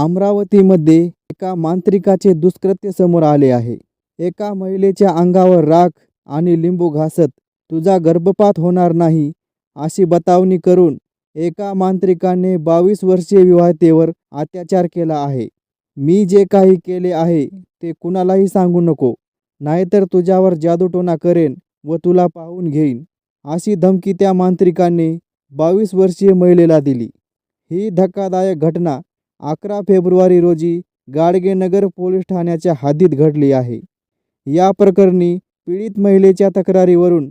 अमरावतीमध्ये एका मांत्रिकाचे दुष्कृत्य समोर आले आहे. एका महिलेच्या अंगावर राख आणि लिंबू घासत तुझा गर्भपात होणार नाही अशी बतावणी करून एका मांत्रिकाने बावीस वर्षीय विवाहितेवर अत्याचार केला आहे. मी जे काही केले आहे ते कुणालाही सांगू नको. नाहीतर तुझ्यावर जादूटोणा करेन व तुला पाहून घेईन. अशी धमकी त्या मांत्रिकाने बावीस वर्षीय महिलेला दिली. ही धक्कादायक घटना अकरा फेब्रुवारी रोजी गाडगेनगर पोलीस ठाण्याच्या हद्दीत घडली आहे. या प्रकरणी पीडित महिलेच्या तक्रारीवरून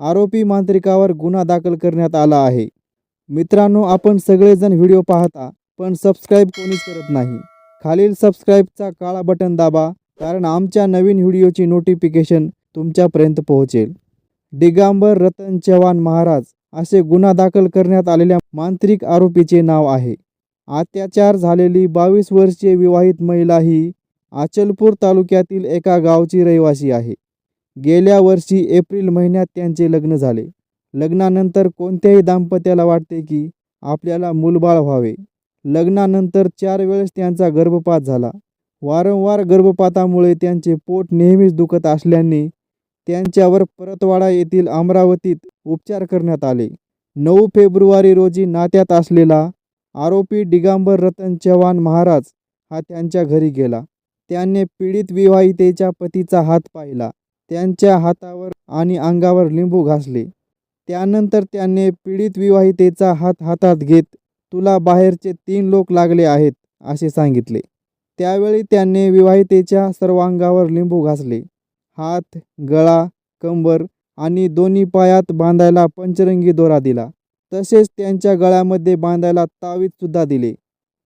आरोपी मांत्रिकावर गुन्हा दाखल करण्यात आला आहे. मित्रांनो आपण सगळेजण व्हिडिओ पाहता पण सबस्क्राईब कोणीच करत नाही. खालील सबस्क्राईबचा काळा बटन दाबा कारण आमच्या नवीन व्हिडिओची नोटिफिकेशन तुमच्यापर्यंत पोहोचेल. दिगांबर रतन चव्हाण महाराज असे गुन्हा दाखल करण्यात आलेल्या मांत्रिक आरोपीचे नाव आहे. अत्याचार झालेली बावीस वर्षीय विवाहित महिला ही अचलपूर तालुक्यातील एका गावची रहिवासी आहे. गेल्या वर्षी एप्रिल महिन्यात त्यांचे लग्न झाले. लग्नानंतर कोणत्याही दाम्पत्याला वाटते की आपल्याला मूलबाळ व्हावे. लग्नानंतर चार वेळेस त्यांचा गर्भपात झाला. वारंवार गर्भपातामुळे त्यांचे पोट नेहमीच दुखत असल्याने त्यांच्यावर परतवाडा येथील अमरावतीत उपचार करण्यात आले. नऊ फेब्रुवारी रोजी नात्यात असलेला आरोपी दिगांबर रतन चव्हाण महाराज हा त्यांच्या घरी गेला. त्याने पीडित विवाहितेच्या पतीचा हात पाहिला. त्यांच्या हातावर आणि अंगावर लिंबू घासले. त्यानंतर त्याने पीडित विवाहितेचा हात हातात घेत तुला बाहेरचे तीन लोक लागले आहेत असे सांगितले. त्यावेळी त्याने विवाहितेच्या सर्वांगावर लिंबू घासले. हात गळा कंबर आणि दोन्ही पायात बांधायला पंचरंगी दोरा दिला. तसेच त्यांच्या गळ्यामध्ये बांधायला तावीज सुद्धा दिले.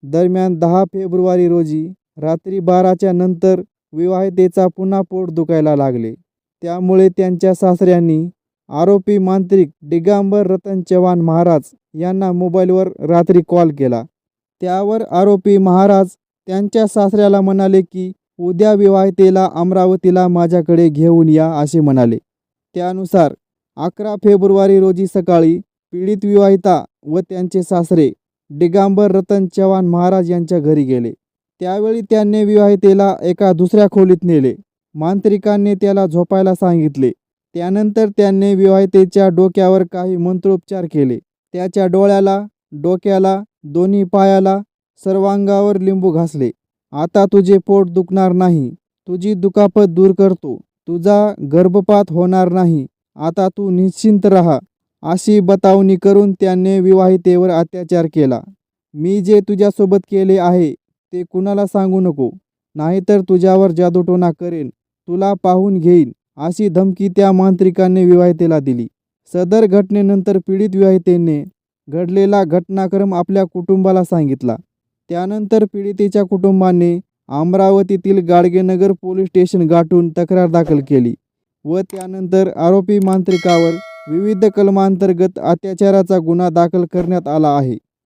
दरम्यान दहा फेब्रुवारी रोजी रात्री बाराच्या नंतर विवाहितेचा पुन्हा पोट दुखायला लागले. त्यामुळे त्यांच्या सासऱ्यांनी आरोपी मांत्रिक दिगांबर रतन चव्हाण महाराज यांना मोबाईलवर रात्री कॉल केला. त्यावर आरोपी महाराज त्यांच्या सासऱ्याला म्हणाले की उद्या विवाहितेला अमरावतीला माझ्याकडे घेऊन या असे म्हणाले. त्यानुसार अकरा फेब्रुवारी रोजी सकाळी पीडित विवाहिता व त्यांचे सासरे दिगांबर रतन चव्हाण महाराज यांच्या घरी गेले. त्यावेळी त्यांनी विवाहितेला एका दुसऱ्या खोलीत नेले. मांत्रिकांनी त्याला झोपायला सांगितले. त्यानंतर त्यांनी विवाहितेच्या डोक्यावर काही मंत्रोपचार केले. त्याच्या डोळ्याला डोक्याला दोन्ही पायाला सर्वांगावर लिंबू घासले. आता तुझे पोट दुखणार नाही. तुझी दुखापत दूर करतो. तुझा गर्भपात होणार नाही. आता तू निश्चिंत राहा. अशी बतावणी करून त्याने विवाहितेवर अत्याचार केला. मी जे तुझ्यासोबत केले आहे ते कुणाला सांगू नको. नाहीतर तुझ्यावर जादूटोणा करेन. तुला पाहून घेईन. अशी धमकी त्या मांत्रिकाने विवाहितेला दिली. सदर घटनेनंतर पीडित विवाहितेने घडलेला घटनाक्रम आपल्या कुटुंबाला सांगितला. त्यानंतर पीडितेच्या कुटुंबाने अमरावतीतील गाडगेनगर पोलीस स्टेशन गाठून तक्रार दाखल केली व त्यानंतर आरोपी मांत्रिकावर विविध कलमांतर्गत अत्याचाराचा गुन्हा दाखल करण्यात आला आहे.